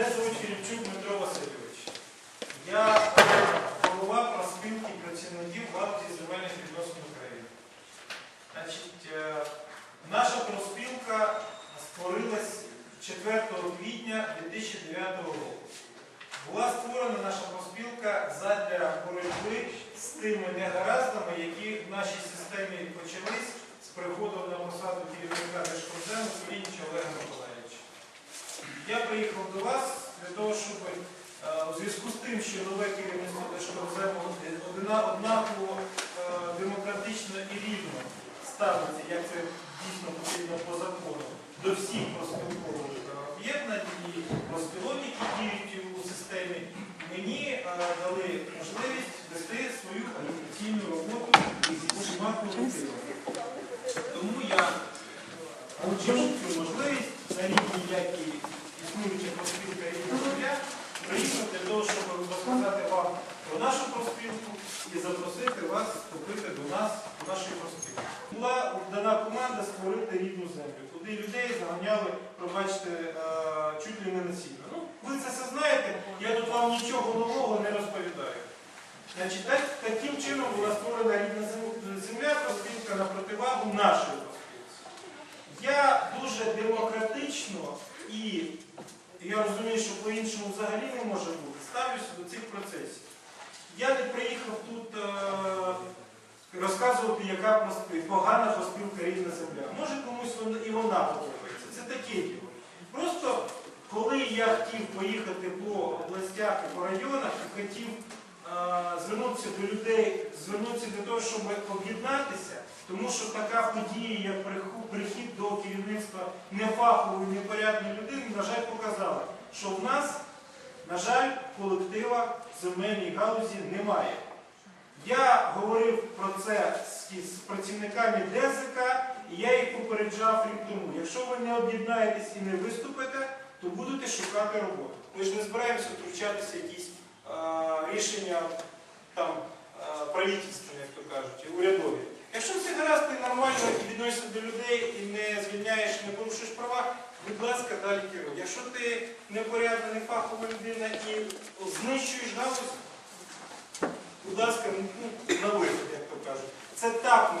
Мене звуть Філіпчук Дмитро Васильович. Я голова проспілки працівників галузі земельних відносин України. Значить, е, наша проспілка створилась 4 квітня 2009 року. Була створена наша проспілка задля боротьби з тими негараздами, які в нашій системі почались Я приїхав до вас для того, щоб е, у зв'язку з тим, що нове керівництво Держкомзему одна- однаково е, демократично і рівно ставиться, як це дійсно потрібно по закону, до всіх проспілкових об'єднань і проспілок, які діють у системі, мені е, дали можливість вести свою агітаційну роботу з усіма колективами. Тому я Получивши цю можливість на рівні, як і існуюча проспілка рівня земля, приїхав для того, щоб розказати вам про нашу проспілку і запросити вас вступити до нас, до нашої проспілки. Була дана команда створити рідну землю, куди людей заганяли, пробачте, е, чуть ли не насильно. Ну, ви це все знаєте, я тут вам нічого нового не розповідаю. Значить, так, таким чином була створена рідна земля, проспілка на противагу нашої проспілці. Я дуже демократично і я розумію, що по-іншому взагалі не може бути, ставлюся до цих процесів. Я не приїхав тут е, розказувати, яка погана проспілка рідна земля. Може комусь і вона подобається. Це таке діло. Просто коли я хотів поїхати по областях і по районах, і хотів звернутися до людей, звернутися для того, щоб об'єднатися, тому що така подія, як прихід до керівництва нефахової, непорядної людини, на жаль, показала, що в нас, на жаль, колектива в земельній галузі немає. Я говорив про це з, працівниками ДЗК, і я їх попереджав рік тому. Якщо ви не об'єднаєтесь і не виступите, то будете шукати роботу. Ми ж не збираємося втручатися якісь рішення там а, як то кажуть, урядові. Якщо все гаразд, ти нормально відносишся до людей і не звільняєш, не порушуєш права, будь ласка, далі керуй. Якщо ти непорядна, не фахова людина і знищуєш галузь, будь ласка, ну, на вихід, як то кажуть. Це так